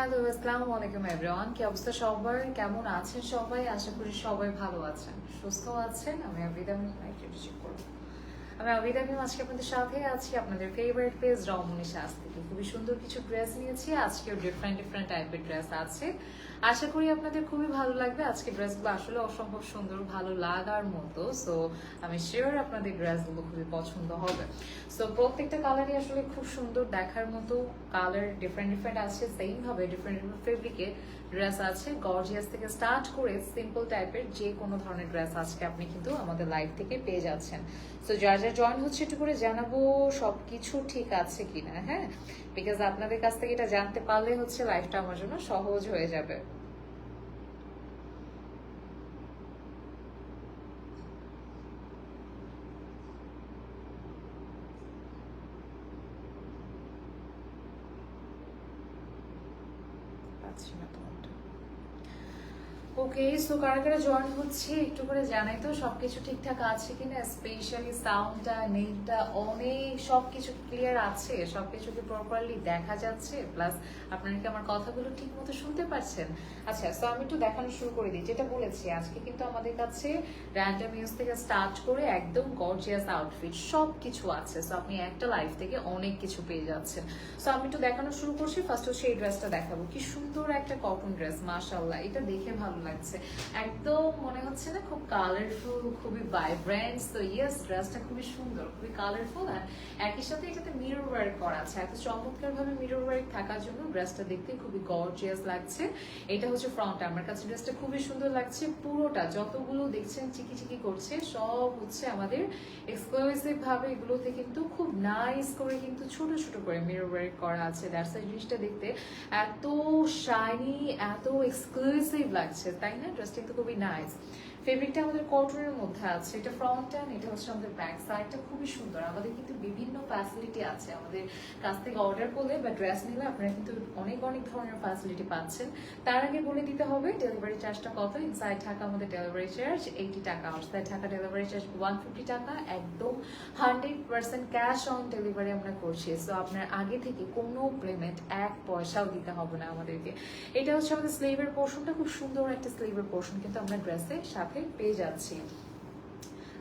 Hello, আসসালামু আলাইকুম everyone কি অবস্থা সবার? কেমন আছেন সবাই? আশা করি সবাই ভালো আছেন। সুস্থ আছেন? আমি আবিদা রিসিভ করব। আমি আবিদা মিম, আজকে আপনাদের সাথে আছি আপনাদের ফেভারিট পেজ রমনী শাস্তি খুবই সুন্দর কিছু ড্রেস নিয়েছি। আজকেও ডিফারেন্ট ডিফারেন্ট টাইপের ড্রেস আছে। আশা করি আপনাদের খুবই ভালো লাগবে। আজকে ড্রেসগুলো আসলে অসম্ভব সুন্দর, ভালো লাগার মতো। সো আমি শিওর আপনাদের ড্রেসগুলো খুবই পছন্দ হবে। সো প্রত্যেকটা কালারই আসলে খুব সুন্দর দেখার মতো। কালার ডিফারেন্ট ডিফারেন্ট আছে সেম ভাবে ডিফারেন্ট ডিফারেন্ট ফেব্রিকে ড্রেস আছে গর্জিয়াস থেকে স্টার্ট করে সিম্পল টাইপের যে কোনো ধরনের ড্রেস আজকে আপনি কিন্তু আমাদের লাইভ থেকে পেয়ে যাচ্ছেন। সো যার যা জয়েন হচ্ছে একটু করে জানাব সব কিছু ঠিক আছে কিনা হ্যাঁ? বিকজ আপনাদের কাছ থেকে এটা জানতে পারলে হচ্ছে লাইফটা আমার জন্য সহজ হয়ে যাবে পাচ্ছি না তোমারটা ওকে সো কারা কারা জয়েন হচ্ছে, একটু করে জানাই তো, সবকিছু ঠিকঠাক আছে কিনা? স্পেশালি সাউন্ডটা নেটটা, অনেক সবকিছু ক্লিয়ার আছে, সবকিছু কি প্রপারলি দেখা যাচ্ছে? প্লাস আপনারা কি আমার কথাগুলো ঠিক মতো শুনতে পাচ্ছেন আচ্ছা সো আমি একটু দেখানো শুরু করে দিই, যেটা বলেছি, আজকে কিন্তু আমাদের কাছে র্যান্ডম ইউজ থেকে স্টার্ট করে একদম গর্জিয়াস আউটফিট সব কিছু আছে। সো আপনি একটা লাইফ থেকে অনেক কিছু পেয়ে যাচ্ছেন। সো আমি একটু দেখানো শুরু করছি ফার্স্ট হচ্ছে এই ড্রেসটা দেখাবো। কি সুন্দর একটা কটন ড্রেস মাশাল্লাহ এটা দেখে ভালো লাগছে। একদম মনে হচ্ছে না খুব কালারফুল খুবই ভাইব্রেন্ট তো ইয়েস ড্রেসটা খুবই সুন্দর, খুবই কালারফুল আর একই সাথে এটাতে মিরর ওয়ার্ক করা আছে। এত চমৎকার ভাবে মিরর ওয়ার্ক থাকার জন্য ড্রেসটা দেখতে খুবই গর্জিয়াস লাগছে। এটা হচ্ছে ফ্রন্ট আমার কাছে ড্রেসটা খুবই সুন্দর লাগছে। পুরোটা যতগুলো দেখছেন, চিকি চিকি করছে, সব হচ্ছে আমাদের এক্সক্লুসিভ ভাবে এগুলোতে কিন্তু খুব নাইস করে কিন্তু ছোট ছোট করে মিরর ওয়ার্ক করা আছে। দ্যাটস জিনিসটা দেখতে এত শাইনি এত এক্সক্লুসিভ লাগছে। তাই না ড্রেসটা কিন্তু খুবই নাইস ফেব্রিকটা আমাদের কটনের মধ্যে আছে। এটা ফ্রন্ট অ্যান্ড এটা হচ্ছে আমাদের ব্যাক সাইডটা খুবই সুন্দর। আমাদের কিন্তু বিভিন্ন ফ্যাসিলিটি আছে। আমাদের কাছ থেকে অর্ডার করলে বা ড্রেস নিলে আপনারা কিন্তু অনেক অনেক ধরনের ফ্যাসিলিটি পাচ্ছেন। তার আগে বলে দিতে হবে ডেলিভারি চার্জটা কত? ইনসাইড ঢাকা আমাদের ডেলিভারি চার্জ এইটি টাকা। Outside Dhaka delivery charge one fifty টাকা। একদম hundred percent cash on delivery আমরা করছি। সো আপনার আগে থেকে কোনো পেমেন্ট এক পয়সাও দিতে হবে না আমাদেরকে। এটা হচ্ছে আমাদের স্লিভের পোর্শনটা খুব সুন্দর একটা স্লিভের পোর্শন কিন্তু আমরা ড্রেসে ড্রেসের সাথে পেয়ে যাচ্ছি।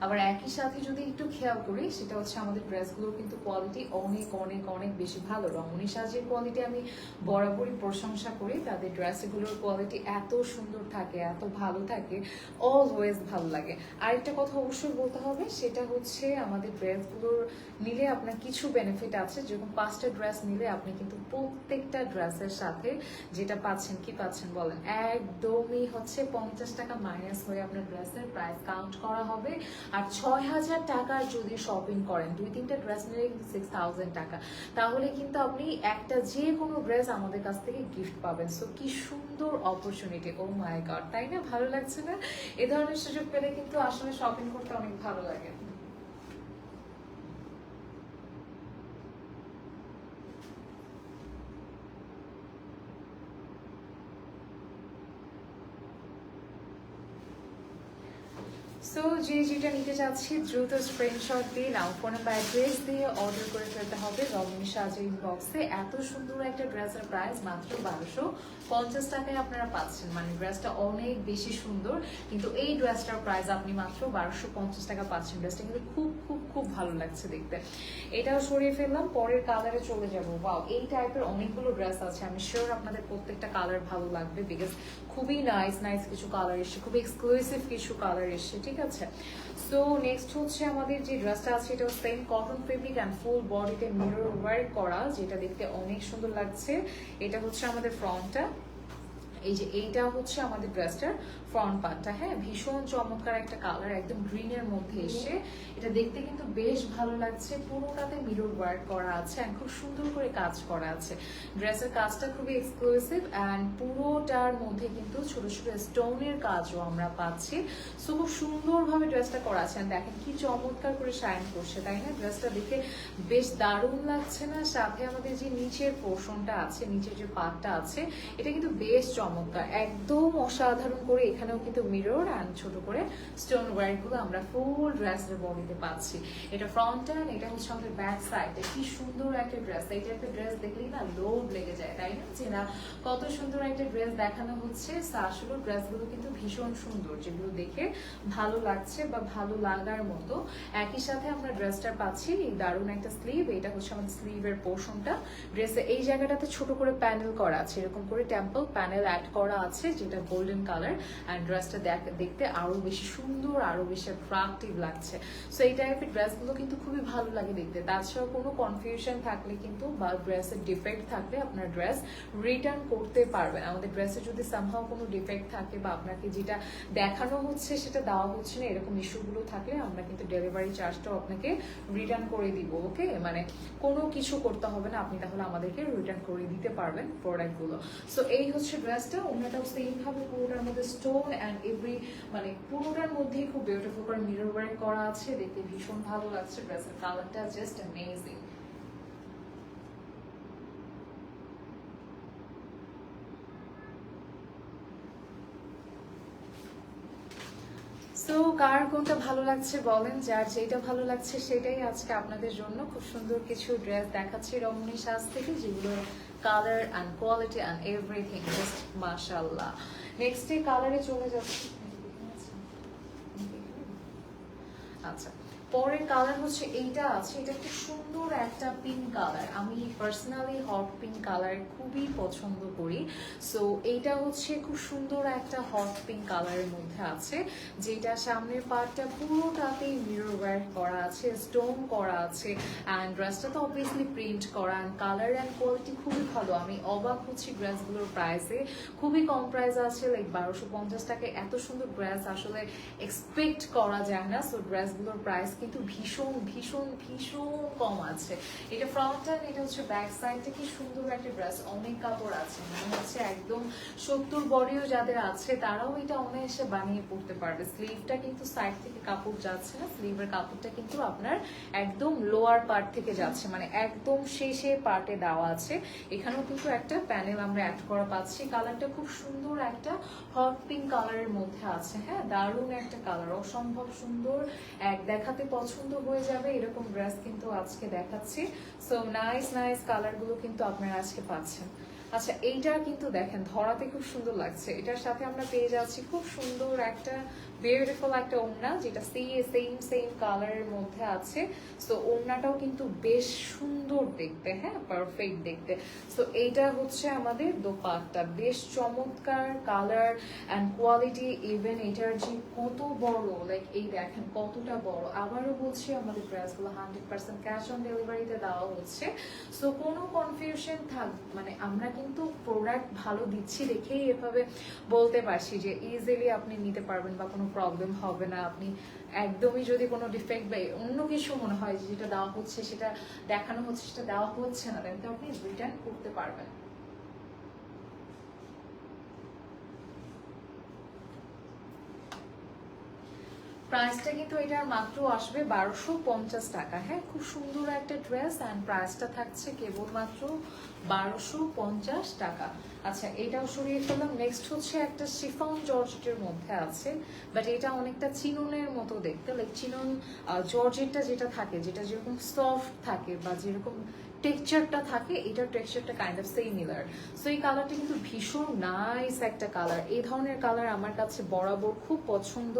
আবার একই সাথে যদি একটু খেয়াল করি, সেটা হচ্ছে আমাদের ড্রেসগুলোর কিন্তু কোয়ালিটি অনেক অনেক অনেক বেশি ভালো। রমণী সাজের কোয়ালিটি আমি বরাবরই প্রশংসা করি। তাদের ড্রেসগুলোর কোয়ালিটি এত সুন্দর থাকে, এত ভালো থাকে অলওয়েজ ভালো লাগে। আরেকটা কথা অবশ্যই বলতে হবে, সেটা হচ্ছে আমাদের ড্রেসগুলোর নিলে আপনার কিছু বেনিফিট আছে। যেরকম পাঁচটা ড্রেস নিলে আপনি কিন্তু প্রত্যেকটা ড্রেসের সাথে যেটা পাচ্ছেন, কি পাচ্ছেন বলেন, একদমই হচ্ছে পঞ্চাশ টাকা মাইনাস হয়ে আপনার ড্রেসের প্রাইস কাউন্ট করা হবে। আর ছয় হাজার টাকার যদি শপিং করেন, দুই তিনটা ড্রেস নিলে কিন্তু সিক্স থাউজেন্ড টাকা। তাহলে কিন্তু আপনি একটা যে কোনো ড্রেস আমাদের কাছ থেকে গিফট পাবেন। সো কি সুন্দর অপরচুনিটি ও মাই গড তাই না? ভালো লাগছে না? এ ধরনের সুযোগ পেলে কিন্তু আসলে শপিং করতে অনেক ভালো লাগে। সো যে যেটা নিতে চাচ্ছি দ্রুত স্ক্রিনশট দিয়ে নাও ফোন নাম্বার অ্যাড্রেস দিয়ে অর্ডার করে ফেলতে হবে। রমণী সাজের ইনবক্সে এত সুন্দর একটা ড্রেসের প্রাইস মাত্র বারোশো পঞ্চাশ টাকায় আপনারা পাচ্ছেন। মানে ড্রেসটা অনেক বেশি সুন্দর, কিন্তু এই ড্রেসটার প্রাইস আপনি মাত্র বারোশো পঞ্চাশ টাকা পাচ্ছেন। ড্রেসটা কিন্তু খুব খুব খুব ভালো লাগছে দেখতে। এটাও সরিয়ে ফেললাম, পরের কালারে চলে যাব। বাও এই টাইপের অনেকগুলো ড্রেস আছে। আমি শিওর আপনাদের প্রত্যেকটা কালার ভালো লাগবে বিকজ খুবই নাইস নাইস কিছু কালার এসছে খুব এক্সক্লুসিভ কিছু কালার এসছে, ঠিক আছে? সো নেক্সট হচ্ছে আমাদের যে ড্রেসটা আছে এটা same cotton fabric and full বডিতে মিরর ওয়ার করা, যেটা দেখতে অনেক সুন্দর লাগছে। এটা হচ্ছে আমাদের ফ্রন্টটা এই যে এইটা হচ্ছে আমাদের ড্রেসটার ফ্রন্ট পার্টটা হ্যাঁ? ভীষণ চমৎকার একটা কালার একদম গ্রিনের মধ্যে এসে এটা দেখতে কিন্তু বেশ ভালো লাগছে। পুরোটাতে মিরর ওয়ার্ক করা আছে and খুব সুন্দর করে কাজ করা আছে। ড্রেসের কাজটা খুবই এক্সক্লুসিভ অ্যান্ড পুরোটার মধ্যে কিন্তু ছোট ছোট স্টোনের কাজও আমরা পাচ্ছি। সো খুব সুন্দরভাবে ড্রেসটা করা আছে। দেখেন কি চমৎকার করে শাইন করছে, তাই না? ড্রেসটা দেখে বেশ দারুণ লাগছে না? সাথে আমাদের যে নিচের পোর্শনটা আছে, নিচের যে পার্টটা আছে, এটা কিন্তু বেশ চমৎকার। একদম অসাধারণ করে এখানেও কিন্তু মিরর অ্যান্ড ছোট করে স্টোন ওয়ার্কগুলো আমরা ফুল ড্রেসের বডিতে পাচ্ছি এটা ফ্রন্ট অ্যান্ড এটা হচ্ছে আমাদের ব্যাক সাইডে কি সুন্দর একটা ড্রেস এই টাইপের ড্রেস দেখলেই না লোভ লেগে যায়, তাই না? যে না, কত সুন্দর একটা ড্রেস দেখানো হচ্ছে। আসলে ড্রেসগুলো কিন্তু ভীষণ সুন্দর, যেগুলো দেখে ভালো লাগছে বা ভালো লাগার মতো। একই সাথে আমরা ড্রেসটা পাচ্ছি দারুণ একটা স্লিভ এটা হচ্ছে আমাদের স্লিভের পোর্শনটা ড্রেসে এই জায়গাটাতে ছোট করে প্যানেল করা আছে। এরকম করে টেম্পল প্যানেল অ্যাড করা আছে, যেটা গোল্ডেন কালার অ্যান্ড ড্রেসটা দেখতে আরও বেশি সুন্দর আরও বেশি অ্যাট্রাকটিভ লাগছে। সো এই টাইপের ড্রেসগুলো কিন্তু খুবই ভালো লাগে দেখতে। তাছাড়াও কোনো কনফিউশন থাকলে কিন্তু বা ড্রেসের ডিফেক্ট থাকলে আপনার ড্রেস রিটার্ন করতে পারবেন। আমাদের ড্রেসে যদি সামহাও কোনো ডিফেক্ট থাকে বা আপনাকে যেটা দেখানো হচ্ছে সেটা দেওয়া হচ্ছে না, এরকম ইস্যুগুলো থাকলে আমরা কিন্তু ডেলিভারি চার্জটাও আপনাকে রিটার্ন করে দিব ওকে মানে কোনো কিছু করতে হবে না, আপনি তাহলে আমাদেরকে রিটার্ন করে দিতে পারবেন প্রোডাক্টগুলো সো এই হচ্ছে ড্রেসটা অন্যটাও সেম ভাবে পুরোটার মধ্যে স্টোন অ্যান্ড এভরি মানে পুরোটার মধ্যেই খুব বিউটিফুল করে মিরর ওয়ার্ক করা আছে, দেখতে ভীষণ ভালো লাগছে ড্রেসের কালারটা জাস্ট অ্যামেজিং সো কার কোনটা ভালো লাগছে বলেন, যার যেটা ভালো লাগছে সেটাই আজকে আপনাদের জন্য। খুব সুন্দর কিছু ড্রেস দেখাচ্ছি রমণী সাজ থেকে, যেগুলো colour and quality and everything just মাশাল্লাহ নেক্সট ডে কালারে চলে যাচ্ছি আচ্ছা পরের কালার হচ্ছে এইটা আছে, এটা খুব সুন্দর একটা পিঙ্ক কালার আমি পার্সোনালি হট পিঙ্ক কালার খুবই পছন্দ করি। সো এইটা হচ্ছে খুব সুন্দর একটা হট পিঙ্ক কালারের মধ্যে আছে, যেটা সামনের পার্টটা পুরোটাতেই মিরর করা আছে স্টোন করা আছে অ্যান্ড ড্রেসটা তো অবভিয়াসলি প্রিন্ট করা অ্যান্ড কালার অ্যান্ড কোয়ালিটি খুবই ভালো। আমি অবাক হচ্ছি ড্রেসগুলোর প্রাইসে খুবই কম প্রাইস আছে লাইক বারোশো পঞ্চাশ টাকায় এত সুন্দর ড্রেস আসলে এক্সপেক্ট করা যায় না। সো ড্রেসগুলোর প্রাইস কিন্তু ভীষণ ভীষণ ভীষণ কম আছে। এটা ফ্রন্ট অ্যান্ড এটা হচ্ছে ব্যাক সাইডটা কি সুন্দর একটা ড্রেস অনেক কাপড় আছে। মানে হচ্ছে একদম সত্তর বডিও যাদের আছে, তারাও এটা অনায়াসে বানিয়ে পড়তে পারবে। স্লিভটা কিন্তু সাইড থেকে কাপড় যাচ্ছে না স্লিভের কাপড়টা কিন্তু আপনার একদম লোয়ার পার্ট থেকে যাচ্ছে। মানে একদম শেষে পার্টে দেওয়া আছে। এখানেও কিন্তু একটা প্যানেল আমরা অ্যাড করা পাচ্ছি। কালারটা খুব সুন্দর একটা হট পিঙ্ক কালারের মধ্যে আছে। হ্যাঁ দারুণ একটা কালার অসম্ভব সুন্দর। এক দেখাতে পছন্দ হয়ে যাবে, এরকম ড্রেস কিন্তু আজকে দেখাচ্ছি। সো নাইস নাইস কালারগুলো কিন্তু আপনারা আজকে পাচ্ছেন। আচ্ছা এইটা কিন্তু দেখেন, ধরাতে খুব সুন্দর লাগছে। এটার সাথে আমরা পেয়ে যাচ্ছি খুব সুন্দর একটা বিউটিফুল একটা ওড়না, যেটা সেম সেম কালারের মধ্যে আছে। সো ওড়নাটাও কিন্তু বেশ সুন্দর দেখতে হ্যাঁ? পারফেক্ট দেখতে। সো এইটা হচ্ছে আমাদের দোপাট্টা। বেশ চমৎকার কালার অ্যান্ড কোয়ালিটি ইভেন এটার যে কত বড় লাইক এই দেখেন কতটা বড়। আবারও বলছি, আমাদের ড্রেসগুলো হান্ড্রেড পার্সেন্ট ক্যাশ অন ডেলিভারিতে দেওয়া হচ্ছে। সো কোনো কনফিউশন থাক মানে আমরা কিন্তু প্রোডাক্ট ভালো দিচ্ছি দেখেই এভাবে বলতে পারছি যে ইজিলি আপনি নিতে পারবেন বা কোনো প্রবলেম হবে না। আপনি একদমই যদি কোনো ডিফেক্ট বা অন্য কিছু মনে হয় যেটা দেওয়া হচ্ছে, সেটা দেখানো হচ্ছে, সেটা দেওয়া হচ্ছে না, তাহলে আপনি রিটার্ন করতে পারবেন। প্রাইসটা কিন্তু এটার মাত্র আসবে বারোশো পঞ্চাশ টাকা। হ্যাঁ খুব সুন্দর একটা ড্রেস অ্যান্ড প্রাইসটা থাকছে কেবলমাত্র বারোশো পঞ্চাশ টাকা। আচ্ছা এটাও সরিয়ে ফেললাম। নেক্সট হচ্ছে একটা শিফন জর্জেটের মধ্যে আছে বাট এটা অনেকটা চিননের মতো দেখতে। লাইক চিনন জর্জেটটা যেটা থাকে, যেটা যেরকম সফট থাকে বা যেরকম টেক্সচারটা থাকে, এটার টেক্সচারটা কাইন্ড অফ সিমিলার সো এই কালারটা কিন্তু ভীষণ নাইস একটা কালার এই ধরনের কালার আমার কাছে বরাবর খুব পছন্দ।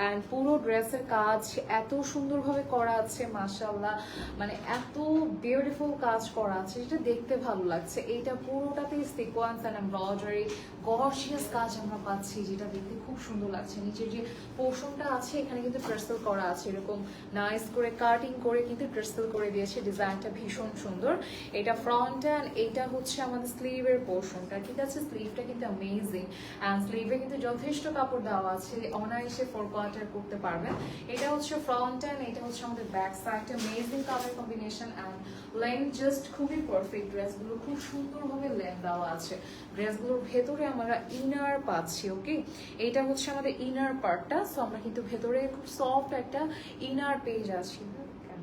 অ্যান্ড পুরো ড্রেসের কাজ এত সুন্দরভাবে করা আছে মাসাল্লাহ মানে এত বিউটিফুল কাজ করা আছে, যেটা দেখতে ভালো লাগছে। এইটা পুরোটাতেই সিকোয়েন্স অ্যান্ড এমব্রয়ডারি গর্জিয়াস কাজ আমরা পাচ্ছি, যেটা দেখতে খুব সুন্দর লাগছে। নিচের যে পোর্শনটা আছে, এখানে কিন্তু ট্রেসেল করা আছে। এরকম নাইস করে কাটিং করে কিন্তু ট্রেসেল করে দিয়েছে। ডিজাইনটা ভীষণ সুন্দর। এটা ফ্রন্ট অ্যান্ড এটা হচ্ছে আমাদের স্লিভের পোর্শনটা, ঠিক আছে? স্লিভটা কিন্তু অ্যামেজিং অ্যান্ড স্লিভে কিন্তু যথেষ্ট কাপড় দেওয়া আছে। অনায়াসে ফোর কোয়ার্টার করতে পারবেন। এটা হচ্ছে ফ্রন্ট অ্যান্ড এটা হচ্ছে আমাদের ব্যাক সাইডটা amazing colour combination and length just খুবই পারফেক্ট ড্রেসগুলো খুব সুন্দরভাবে লেন্থ দেওয়া আছে। ড্রেসগুলোর ভেতরে আমরা ইনার পাচ্ছি ওকে এইটা হচ্ছে আমাদের ইনার পার্টটা সো আমরা কিন্তু ভেতরে খুব সফট একটা ইনার পেজ আছি। কেন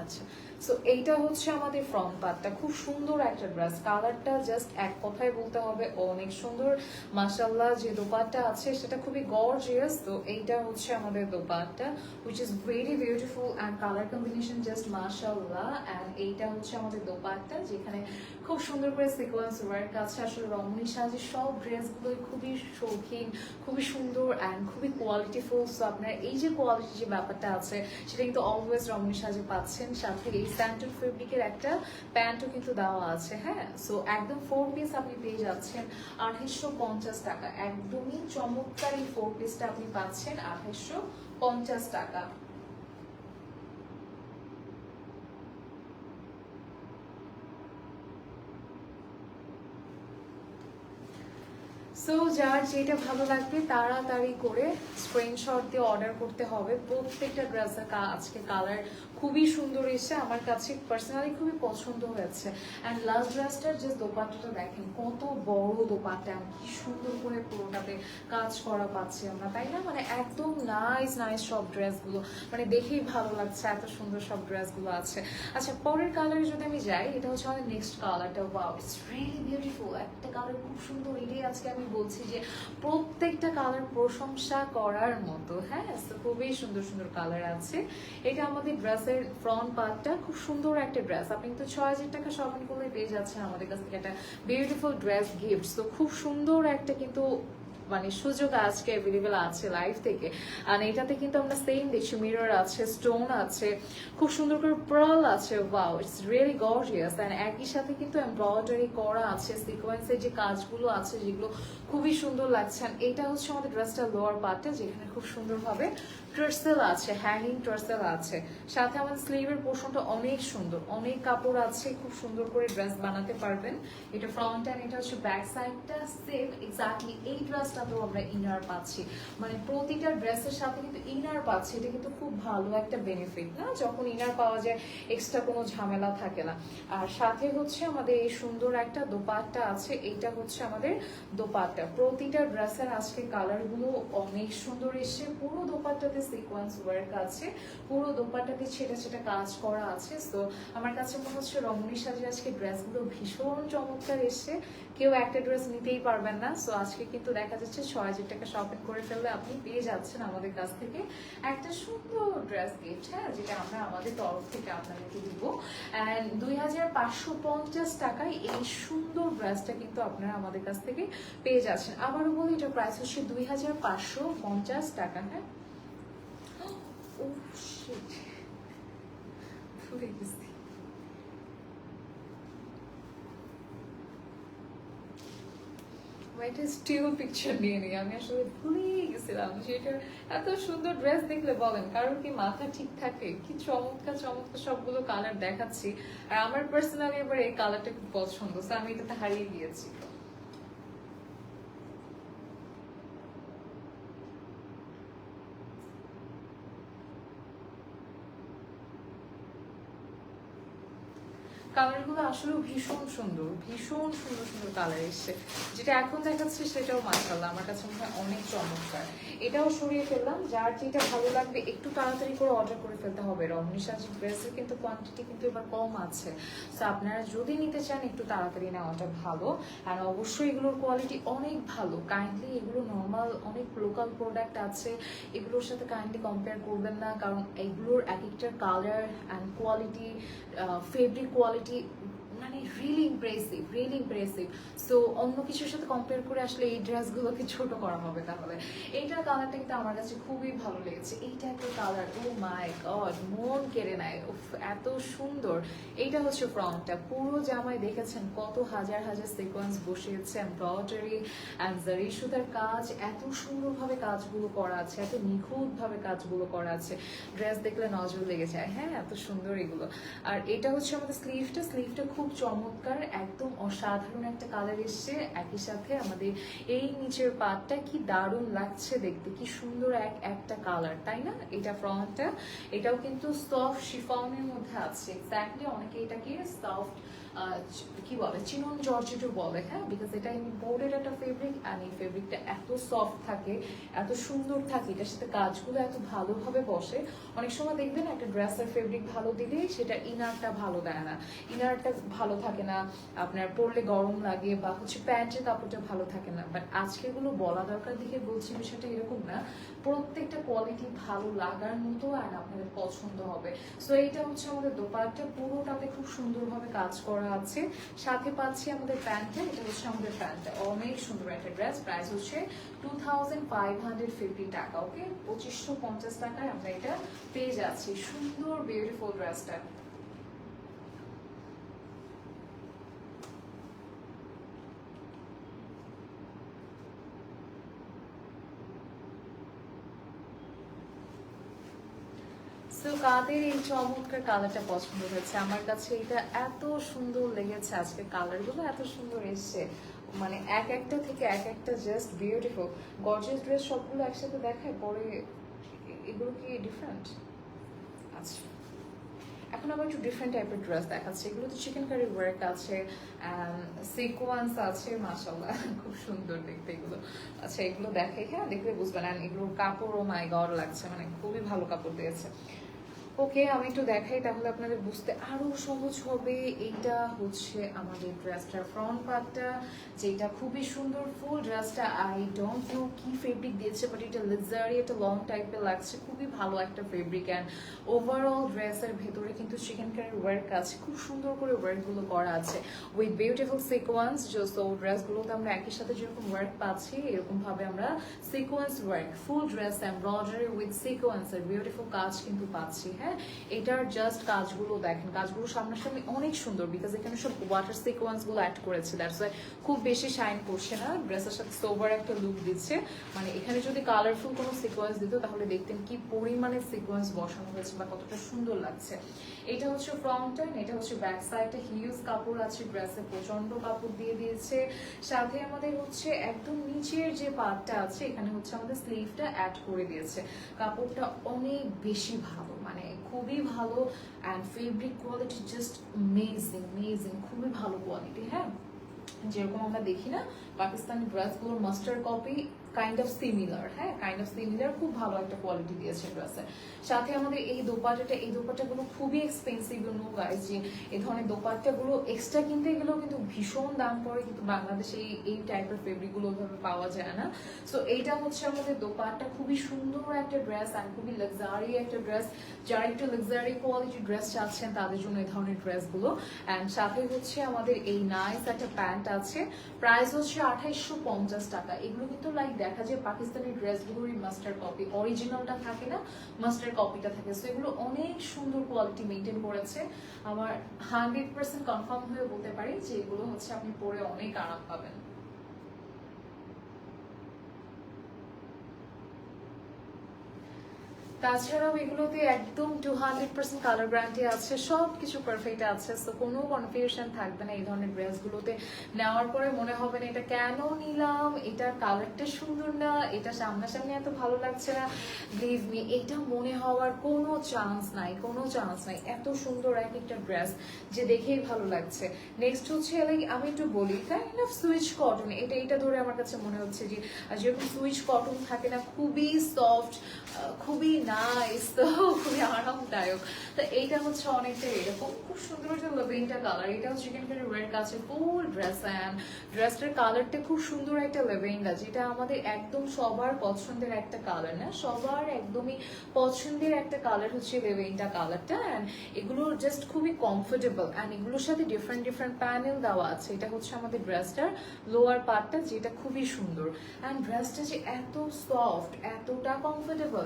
আচ্ছা সো এইটা হচ্ছে আমাদের ফ্রন্ট পার্টটা খুব সুন্দর একটা ড্রেস কালারটা জাস্ট এক কথায় বলতে হবে অনেক সুন্দর। মাসাল্লাহ যে দোপাটটা আছে, সেটা খুবই গর্জিয়াস তো এইটা হচ্ছে আমাদের dupatta which is very beautiful and colour combination just মাসাল্লাহ অ্যান্ড এইটা হচ্ছে আমাদের দোপাটটা, যেখানে খুব সুন্দর করে সিকোয়েন্স ওয়ার্ক আছে। আসলে রমণী সাজের সব ড্রেসগুলোই খুবই শৌখিন, খুবই সুন্দর অ্যান্ড খুবই কোয়ালিটিফুল সো আপনার এই যে কোয়ালিটি যে ব্যাপারটা আছে, সেটা কিন্তু অলওয়েজ রমণী সাজে পাচ্ছেন। সাথে এই স্যান্ডেল ফেব্রিকের একটা প্যান্টও কিন্তু দেওয়া আছে হ্যাঁ? সো একদম ফোর পিস আপনি পেয়ে যাচ্ছেন আঠাইশশো পঞ্চাশ টাকা। একদমই চমৎকার এই ফোর পিসটা আপনি পাচ্ছেন আঠাইশশো পঞ্চাশ টাকা। সো যার যেটা ভালো লাগবে, তাড়াতাড়ি করে স্ক্রিনশট দিয়ে অর্ডার করতে হবে। প্রত্যেকটা ড্রেসের আজকে কালার খুবই সুন্দর এসে আমার কাছে পার্সোনালি খুবই পছন্দ হয়েছে। অ্যান্ড লাস্ট ড্রেসটার যে দোপাট্টাটা দেখেন, কত বড় দোপাট্টা কি সুন্দর করে পুরোটাতে কাজ করা পাচ্ছি আমরা, তাই না? মানে একদম নাইস নাইস সব ড্রেসগুলো মানে দেখেই ভালো লাগছে এত সুন্দর সব ড্রেসগুলো আছে। আচ্ছা পরের কালারে যদি আমি যাই, এটা হচ্ছে আমাদের নেক্সট কালারটা ওয়াও ইটস রিয়েলি বিউটিফুল একটা কালার খুব সুন্দর। এটাই আজকে আমি বলছি যে প্রত্যেকটা কালার প্রশংসা করার মতো। হ্যাঁ খুবই সুন্দর সুন্দর কালার আছে। এটা আমাদের ড্রেসের ফ্রন্ট পার্টটা খুব সুন্দর একটা ড্রেস আপনি কিন্তু ছয় হাজার টাকা শপিং করলে পেয়ে যাচ্ছেন আমাদের কাছ থেকে একটা বিউটিফুল ড্রেস গিফট তো খুব সুন্দর একটা কিন্তু মানে সুযোগ আজকে অ্যাভেলেবেল আছে লাইফ থেকে। আর এটাতে কিন্তু আমরা সেম দেখছি মিরর আছে স্টোন আছে, খুব সুন্দর করে পার্ল আছে। Wow it's really gorgeous and একই সাথে কিন্তু এমব্রয়ডারি করা আছে সিকোয়েন্সের যে কাজগুলো আছে, যেগুলো খুবই সুন্দর লাগছে। এটা হচ্ছে আমাদের ড্রেসটা লোয়ার পার্টে যেখানে খুব সুন্দরভাবে ট্রার্সেল আছে হ্যাঙ্গিং ট্রার্সেল আছে। সাথে আমাদের স্লিভের পোর্শনটা অনেক সুন্দর, অনেক কাপড় আছে, খুব সুন্দর করে ড্রেস বানাতে পারবেন। এটা ফ্রন্ট অ্যান্ড এটা হচ্ছে ব্যাক সাইডটা সেম এক্স্যাক্টলি এই ড্রেসটাতেও আমরা ইনার পাচ্ছি। মানে প্রতিটা ড্রেসের সাথে কিন্তু ইনার পাচ্ছি, এটা কিন্তু খুব ভালো একটা বেনিফিট না? যখন ইনার পাওয়া যায় এক্সট্রা কোনো ঝামেলা থাকে না। আর সাথে হচ্ছে আমাদের এই সুন্দর একটা দোপাট্টা আছে, এইটা হচ্ছে আমাদের দোপাট্টা। প্রতিটা ড্রেসের আজকে কালারগুলো অনেক সুন্দর এসছে। পুরো দোপাট্টাতে সিকোয়েন্স ওয়ার্ক আছে, পুরো দোপাট্টাতে ছেটা ছেটা কাজ করা আছে। তো আমার কাছে মনে হচ্ছে রমণী সাজে আজকে ড্রেসগুলো ভীষণ চমৎকার এসছে। কেউ একটা ড্রেস নিতেই পারবেন না। সো আজকে কিন্তু দেখা যাচ্ছে ছ হাজার টাকা শপিং করে ফেললে আপনি পেয়ে যাচ্ছেন আমাদের কাছ থেকে একটা সুন্দর ড্রেস গিফট হ্যাঁ যেটা আমরা আমাদের তরফ থেকে আপনাদেরকে দিব। অ্যান্ড দুই হাজার পাঁচশো পঞ্চাশ টাকায় এই সুন্দর ড্রেসটা কিন্তু আপনারা আমাদের কাছ থেকে পেয়ে যাচ্ছেন। আবারও বলি প্রাইস হচ্ছে দুই হাজার পাঁচশো পঞ্চাশ টাকা হ্যাঁ? পিকচার নিয়ে নিই। আমি আসলে ভুলেই গেছিলাম এত সুন্দর ড্রেস দেখলে বলেন কারোর কি মাথা ঠিক থাকে? কি চমৎকার চমৎকার সবগুলো কালার দেখাচ্ছি। আর আমার পার্সোনালি এবার এই কালারটা খুব পছন্দ আমি এটাতে হারিয়ে গিয়েছি। কালারগুলো আসলে ভীষণ সুন্দর ভীষণ সুন্দর সুন্দর কালার এসছে। যেটা এখন দেখাচ্ছে সেটাও মাশাল্লাহ আমার কাছে মনে হয় অনেক চমৎকার। এটাও সরিয়ে ফেললাম, যার যেটা ভালো লাগবে একটু তাড়াতাড়ি করে অর্ডার করে ফেলতে হবে। রমণী সাজি ড্রেসের কিন্তু কোয়ান্টিটি কিন্তু এবার কম আছে। তো আপনারা যদি নিতে চান একটু তাড়াতাড়ি নেওয়াটা ভালো। আর অবশ্যই এগুলোর কোয়ালিটি অনেক ভালো। কাইন্ডলি এগুলো নর্মাল অনেক লোকাল প্রোডাক্ট আছে। এগুলোর সাথে কাইন্ডলি কম্পেয়ার করবেন না, কারণ এগুলোর এক একটার colour and quality fabric quality Do you? মানে really impressive really impressive so অন্য কিছুর সাথে কম্পেয়ার করে আসলে এই ড্রেসগুলোকে ছোট করা হবে তাহলে। এইটার কালারটা কিন্তু আমার কাছে খুবই ভালো লেগেছে। এইটা একটা কালার ও মাই গড মন কেড়ে নেয়। এত সুন্দর। এইটা হচ্ছে ফ্রন্টটা পুরো জামায় দেখেছেন কত হাজার হাজার সিকোয়েন্স বসিয়েছে। এমব্রয়ডারি অ্যান্ড জারি কাজ, এত সুন্দরভাবে কাজগুলো করা আছে, এত নিখুঁতভাবে কাজগুলো করা আছে। ড্রেস দেখলে নজর লেগে যায়। হ্যাঁ এত সুন্দর এগুলো। আর এটা হচ্ছে আমাদের স্লিভটা স্লিভটা খুব চমৎকার, একদম অসাধারণ একটা কালার এসছে। একই সাথে আমাদের এই নিচের পাটটা কি দারুণ লাগছে দেখতে, কি সুন্দর এক, একটা কালার তাই না? এটা ফ্রন্টটা এটাও কিন্তু সফট শিফনের মধ্যে আছে। এক্স্যাক্টলি অনেকে এটাকে সফট কি বলে, চিনন জর্জেটও বলে হ্যাঁ বিকজ এটা ইম্পোর্টেড একটা ফেব্রিক অ্যান্ড এই ফেব্রিকটা এত সফট থাকে, এত সুন্দর থাকে, এটার সাথে কাজগুলো এত ভালোভাবে বসে। অনেক সময় দেখবেন একটা ড্রেসের ফেব্রিক ভালো দিলে সেটা ইনারটা ভালো দেয় না। ইনারটা ভালো থাকে না, আপনার পরলে গরম লাগে বা হচ্ছে প্যান্টের কাপড়টা ভালো থাকে না। বাট আজকেগুলো বলা দরকার দিকে বলছি, বিষয়টা এরকম না। প্রত্যেকটা কোয়ালিটি ভালো লাগার মতো আর আপনাদের পছন্দ হবে। সো এইটা হচ্ছে আমাদের দোপাট্টা। পুরোটাতে খুব সুন্দরভাবে কাজ করা আছে। সাথে পাচ্ছি আমাদের প্যান্টটা। এটা হচ্ছে আমাদের প্যান্টটা। অনেক সুন্দর একটা ড্রেস প্রাইস হচ্ছে টু টাকা ওকে পঁচিশশো পঞ্চাশ টাকায় আমরা এটা পেয়ে যাচ্ছি। সুন্দর বিউটিফুল ড্রেসটা সো কাদের এই চমৎকার কালারটা পছন্দ হয়েছে? আমার কাছে এটা এত সুন্দর লেগেছে আজকে কালারগুলো, এত সুন্দর এসছে। মানে এক একটা থেকে এক একটা জাস্ট বিউটিফুল গর্জিয়াস ড্রেস সবগুলো একসাথে দেখায়, পরে এগুলো কি ডিফারেন্ট আচ্ছা। এখন আবার একটু ডিফারেন্ট টাইপের ড্রেস দেখাচ্ছে। এগুলো তো চিকেন কারি ওয়ার্ক আছে সিকোয়েন্স আছে মাশাল্লাহ খুব সুন্দর দেখতে এগুলো। আচ্ছা এগুলো দেখে হ্যাঁ দেখলে বুঝবেন। এগুলোর কাপড়ও মাই গড লাগছে। মানে খুবই ভালো কাপড় দিয়েছে। ওকে, আমি একটু দেখাই তাহলে আপনাদের বুঝতে আরও সহজ হবে। এইটা হচ্ছে আমাদের ড্রেসটার ফ্রন্ট পার্টটা যেটা খুবই সুন্দর ফুল ড্রেসটা আই ডোন্ট নো কি ফেব্রিক দিয়েছে বাট এটা লিজারি একটা লং টাইপের লাগছে। খুবই ভালো একটা ফেব্রিক অ্যান্ড ওভারঅল ড্রেসের ভেতরে কিন্তু চিকেন কারির ওয়ার্ক আছে। খুব সুন্দর করে ওয়ার্কগুলো করা আছে। উইথ বিউটিফুল সিকোয়েন্স সো ড্রেসগুলোতে আমরা একই সাথে যেরকম ওয়ার্ক পাচ্ছি, এরকমভাবে আমরা sequence work full dress embroidery with সিকোয়েন্সের বিউটিফুল কাজ কিন্তু পাচ্ছি হ্যাঁ? এটার জাস্ট কাজগুলো দেখেন, কাজগুলো সামনাসামনি অনেক সুন্দর বিকজ এখানে সব ওয়াটার সিকোয়েন্সগুলো অ্যাড করেছে। দ্যাটস ওয়াই খুব বেশি শাইন করছে না ড্রেসের সাথে সোভার একটা লুক দিচ্ছে। মানে এখানে যদি কালারফুল কোনো সিকোয়েন্স দিত, তাহলে দেখতেন কি পরিমাণে সিকোয়েন্স বসানো হয়েছে বা কতটা সুন্দর লাগছে। এটা হচ্ছে ফ্রন্ট এটা হচ্ছে ব্যাক সাইডে হিউজ কাপড় আছে ড্রেসে প্রচণ্ড কাপড় দিয়ে দিয়েছে। সাথে আমাদের হচ্ছে একদম নিচের যে পার্টটা আছে, এখানে হচ্ছে আমাদের স্লিভটা অ্যাড করে দিয়েছে। কাপড়টা অনেক বেশি ভালো মানে খুবই ভালো and fabric quality just amazing amazing খুবই ভালো কোয়ালিটি হ্যাঁ? যেরকম আমরা দেখি না, Pakistani ড্রেসগুলোর master copy kind of similar হ্যাঁ কাইন্ড অফ সিমিলার খুব ভালো একটা কোয়ালিটি দিয়েছে ড্রেসে সাথে আমাদের এই দোপাট্টাটা, এই দোপাটাগুলো খুবই এক্সপেন্সিভ নো গাইজ যে এই ধরনের দোপাট্টাগুলো এক্সট্রা কিনতে গেলেও কিন্তু ভীষণ দাম পড়ে, কিন্তু বাংলাদেশে এই টাইপের ফেব্রিকগুলো ওইভাবে পাওয়া যায় না। সো এইটা হচ্ছে আমাদের দোপাট্টা, খুবই সুন্দর একটা ড্রেস আর খুবই লাক্সারি একটা ড্রেস যারা একটু লাক্সারি কোয়ালিটি ড্রেস চাচ্ছেন, তাদের জন্য এই ধরনের ড্রেসগুলো অ্যান্ড সাথে হচ্ছে আমাদের এই নাইস একটা প্যান্ট আছে। প্রাইস হচ্ছে আঠাইশশো পঞ্চাশ টাকা। এগুলো কিন্তু লাইক দেখা যায় পাকিস্তানি ড্রেসগুলোরই মাস্টার কপি অরিজিনালটা থাকে না মাস্টার কপিটা থাকে। সো এগুলো অনেক সুন্দর কোয়ালিটি মেনটেন করেছে। আমার হান্ড্রেড পার্সেন্ট কনফার্ম হয়ে বলতে পারি যে এগুলো হচ্ছে আপনি পরে অনেক আরাম পাবেন। তাছাড়াও এগুলোতে একদম two hundred percent colour guarantee আছে সব কিছু পারফেক্ট আছে সো কোনো কনফিউশন থাকবে না এই ধরনের ড্রেসগুলোতে নেওয়ার পরে মনে হবে না এটা কেন নিলাম, এটার কালারটা সুন্দর না, এটা সামনাসামনি এত ভালো লাগছে না। লিভ মি এটা মনে হওয়ার কোনো চান্স নাই, কোনো চান্স নাই। এত সুন্দর এক একটা ড্রেস যে দেখেই ভালো লাগছে। নেক্সট হচ্ছে লাইক আমি একটু বলি কাইন্ড অফ সুইচ কটন এটা এটা ধরে আমার কাছে মনে হচ্ছে যে যেরকম সুইচ কটন থাকে না, খুবই সফট খুবই নাইস তো খুবই আরামদায়ক। তো এইটা হচ্ছে অনেকটা এরকম। খুব সুন্দর একটা লেভেনটা কালার এটাও চিকেন কারি ওয়ার কাছে ফুল ড্রেস অ্যান্ড ড্রেসটার কালারটা খুব সুন্দর একটা লেভেন্ডা যেটা আমাদের একদম সবার পছন্দের একটা কালার না? সবার একদমই পছন্দের একটা কালার হচ্ছে লেভেন্ডা কালারটা অ্যান্ড এগুলো জাস্ট খুবই কমফোর্টেবল অ্যান্ড এগুলোর সাথে ডিফারেন্ট ডিফারেন্ট প্যানেল দেওয়া আছে। এটা হচ্ছে আমাদের ড্রেসটার লোয়ার পার্টটা যেটা খুবই সুন্দর। অ্যান্ড ড্রেসটা যে এত সফট এতটা কমফোর্টেবল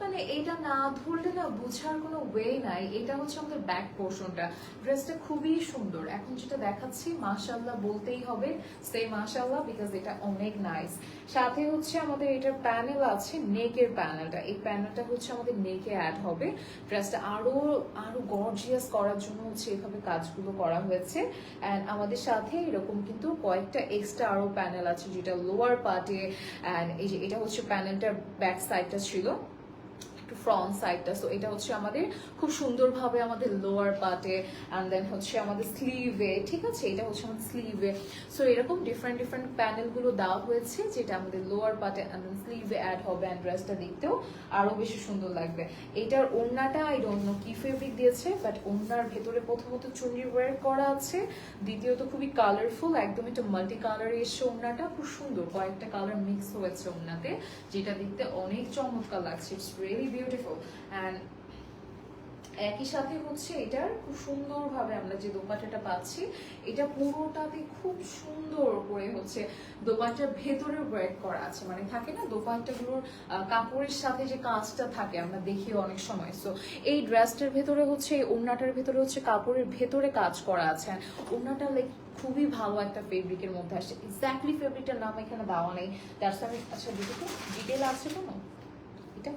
মানে এটা না ধরলে না বোঝার কোনো ওয়ে নাই। এটা হচ্ছে আমাদের ব্যাক পোর্শনটা ড্রেসটা খুবই সুন্দর। এখন যেটা দেখাচ্ছি মাশাল্লাহ বলতেই হবে সেই মাশাল্লাহ বিকজ এটা অনেক নাইস সাথে হচ্ছে আমাদের এটার প্যানেল আছে নেকের প্যানেলটা এই প্যানেলটা হচ্ছে আমাদের নেকে অ্যাড হবে। ড্রেসটা আরও আরও গর্জিয়াস করার জন্য হচ্ছে এভাবে কাজগুলো করা হয়েছে। অ্যান্ড আমাদের সাথে এরকম কিন্তু কয়েকটা এক্সট্রা আরও প্যানেল আছে যেটা লোয়ার পার্টে অ্যান্ড এই যে এটা হচ্ছে প্যানেলটার ব্যাক সাইডটা ছিল। একটু ফ্রন্ট সাইডটা সো এটা হচ্ছে আমাদের খুব সুন্দরভাবে আমাদের লোয়ার পার্টে অ্যান্ড দেন হচ্ছে আমাদের স্লিভে ঠিক আছে? এটা হচ্ছে আমাদের স্লিভে সো এরকম ডিফারেন্ট ডিফারেন্ট প্যানেলগুলো দেওয়া হয়েছে, যেটা আমাদের লোয়ার পার্টে অ্যান্ড দেন স্লিভে অ্যাড হবে অ্যান্ড ড্রেসটা দেখতেও আরও বেশি সুন্দর লাগবে। এটার ওড়নাটা আই ডোন্ট নো কি ফেব্রিক দিয়েছে বাট ওড়নার ভেতরে প্রথমত চুনরি ওয়ার করা আছে। দ্বিতীয়ত খুবই কালারফুল একদম একটা মাল্টি কালার এসছে ওড়নাটা, খুব সুন্দর। কয়েকটা কালার মিক্স হয়েছে ওড়নাতে, যেটা দেখতে অনেক চমৎকার লাগছে। ইটস রিয়েলি বিউটিফুল অ্যান্ড একই সাথে হচ্ছে এটার খুব সুন্দরভাবে আমরা যে দোপাট্টাটা পাচ্ছি, এটা পুরোটাতে খুব সুন্দর করে হচ্ছে দোপাট্টার ভেতরে ওয়ার্ক করা আছে। মানে থাকে না, দোপাট্টাগুলোর কাপড়ের সাথে যে কাজটা থাকে, আমরা দেখি অনেক সময়। সো এই ড্রেসটার ভেতরে হচ্ছে, এই ওড়নাটার ভেতরে হচ্ছে কাপড়ের ভেতরে কাজ করা আছে। ওড়নাটা লাইক খুবই ভালো একটা ফেব্রিকের মধ্যে আসছে এক্স্যাক্টলি ফেব্রিকটার নাম এখানে দেওয়া নেই। তার সাথে আচ্ছা দুটো ডিটেল আছে কোনো? এটা?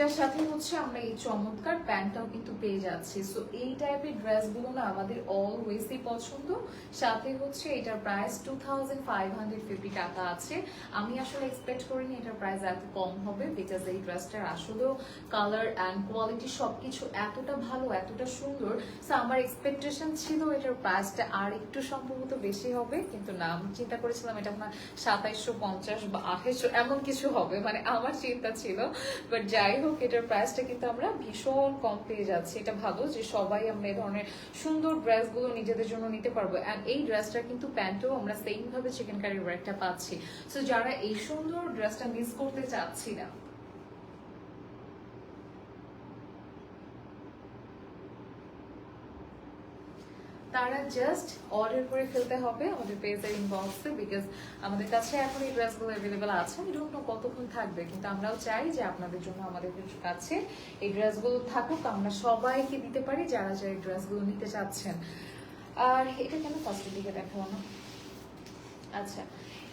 সো এইটার সাথে হচ্ছে আমরা এই চমৎকার প্যান্টটাও কিন্তু পেয়ে যাচ্ছি। সো এই টাইপের ড্রেসগুলো না আমাদের অলওয়েজই পছন্দ। সাথে হচ্ছে এটার প্রাইস টু টাকা আছে। আমি আসলে এক্সপেক্ট করিনি এটার প্রাইস এত কম হবে বিকজ এই ড্রেসটার আসলেও কালার অ্যান্ড কোয়ালিটি সবকিছু এতটা ভালো, এতটা সুন্দর। সো আমার এক্সপেকটেশন ছিল এটার প্রাইসটা আর একটু সম্ভবত বেশি হবে। কিন্তু না, আমি চিন্তা করেছিলাম এটা আপনার সাতাইশশো পঞ্চাশ বা আঠাইশশো এমন কিছু হবে। মানে আমার চিন্তা ছিল। বাট যাই হোক এটার প্রাইসটা কিন্তু আমরা ভীষণ কম পেয়ে যাচ্ছি। এটা ভালো যে সবাই আমরা এই ধরনের সুন্দর ড্রেসগুলো নিজেদের জন্য নিতে পারব। অ্যান্ড এই ড্রেসটা কিন্তু প্যান্টও আমরা সেম ভাবে চিকেন কারি ওয়ার্কটা পাচ্ছি। সো যারা এই সুন্দর ড্রেসটা মিস করতে চাচ্ছি না তারা জাস্ট অর্ডার করে ফেলতে হবে আমাদের পেজের ইনবক্সে বিকজ আমাদের কাছে এখন এই ড্রেসগুলো অ্যাভেলেবেল আছে। আমি ডোন্ট নো কতক্ষণ থাকবে, কিন্তু আমরাও চাই যে আপনাদের জন্য আমাদের কাছে এই ড্রেসগুলো থাকুক। আমরা সবাইকে দিতে পারি যারা যারা এই ড্রেসগুলো নিতে চাচ্ছেন। আর এটা কেন ফার্স্টের দিকে দেখাবো না? আচ্ছা।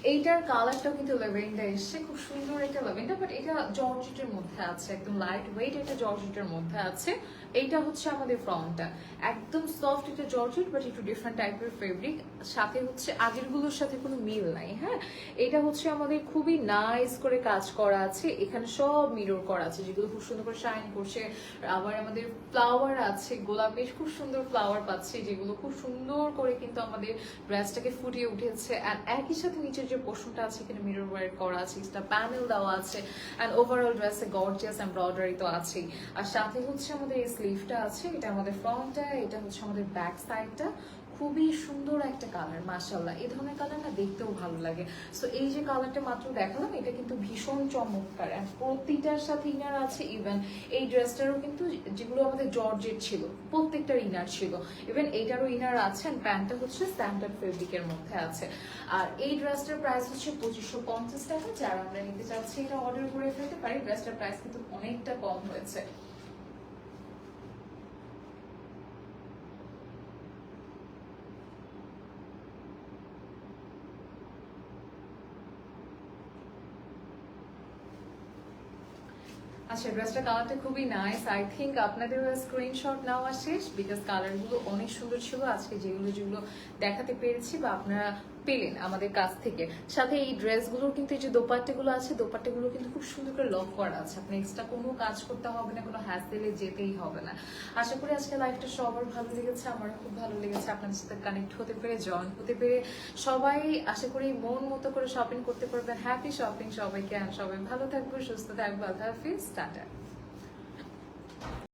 এইটার কালারটাও কিন্তু লেভেন্ডা এসছে। খুব সুন্দর একটা লেভেন্ডা বাট এটা জর্জেটের মধ্যে আছে। একদম লাইট ওয়েট এটা জর্জেটের মধ্যে আছে। এইটা হচ্ছে আমাদের ফ্রন্টটা একদম সফট এটা জর্জেট বাট একটু ডিফারেন্ট টাইপের ফেব্রিক সাথে হচ্ছে আগেরগুলোর সাথে কোনো মিল নাই হ্যাঁ? এটা হচ্ছে আমাদের খুবই নাইস করে কাজ করা আছে। এখানে সব মিরর করা আছে, যেগুলো খুব সুন্দর করে শাইন করছে। আবার আমাদের ফ্লাওয়ার আছে, গোলাপের খুব সুন্দর ফ্লাওয়ার পাচ্ছে, যেগুলো খুব সুন্দর করে কিন্তু আমাদের ড্রেসটাকে ফুটিয়ে উঠেছে। আর একই সাথে নিচের যে পোর্শনটা আছে, এখানে মিরর ওয়ার্ক করা আছে প্যানেল দেওয়া আছে অ্যান্ড ওভারঅল ড্রেসে গর্জিয়াস এমব্রয়ডারি তো আছেই। আর সাথে হচ্ছে আমাদের এই স্লিভটা আছে, এটা আমাদের ফ্রন্টটা এটা হচ্ছে আমাদের ব্যাক সাইডটা খুবই সুন্দর একটা কালার মাশাল্লাহ এই ধরনের কালার না দেখতেও ভালো লাগে। সো এই যে কালারটা মাত্র দেখালাম, এটা কিন্তু ভীষণ চমৎকার। প্রতিটার সাথে ইনার আছে ইভেন এই ড্রেসটারও কিন্তু যেগুলো আমাদের জর্জেট ছিল, প্রত্যেকটার ইনার ছিল। ইভেন এইটারও ইনার আছে and প্যান্টটা হচ্ছে স্ট্যান্ডার্ড ফেব্রিকের মধ্যে আছে। আর এই ড্রেসটার প্রাইস হচ্ছে পঁচিশশো পঞ্চাশ টাকা। যারা আমরা নিতে চাচ্ছি, এটা অর্ডার করে ফেলতে পারি। ড্রেসটার প্রাইস কিন্তু অনেকটা কম হয়েছে। আচ্ছা ড্রেসটা কালারটা খুবই নাইস আই থিঙ্ক আপনাদের স্ক্রিনশট নেওয়া শেষ বিকজ কালারগুলো অনেক সুন্দর ছিল। আজকে যেগুলো যেগুলো দেখাতে পেরেছি বা আপনারা পেলেন আমাদের কাছ থেকে। সাথে এই ড্রেসগুলোর কিন্তু এই যে দোপাট্টাগুলো আছে, দোপাট্টাগুলো কিন্তু খুব সুন্দর করে লক করা আছে। আপনি এক্সট্রা কোনো কাজ করতে হবে না, কোনো হ্যাসেলে যেতেই হবে না। আশা করি আজকে লাইফটা সবার ভালো লেগেছে আমার খুব ভালো লেগেছে। আপনাদের সাথে কানেক্ট হতে পেরে জয়েন হতে পেরে সবাই আশা করি মন মতো করে শপিং করতে পারবেন। হ্যাপি শপিং সবাইকে সবাই ভালো থাকবে সুস্থ থাকবে আল্লাহ হাফিজ, টাটা।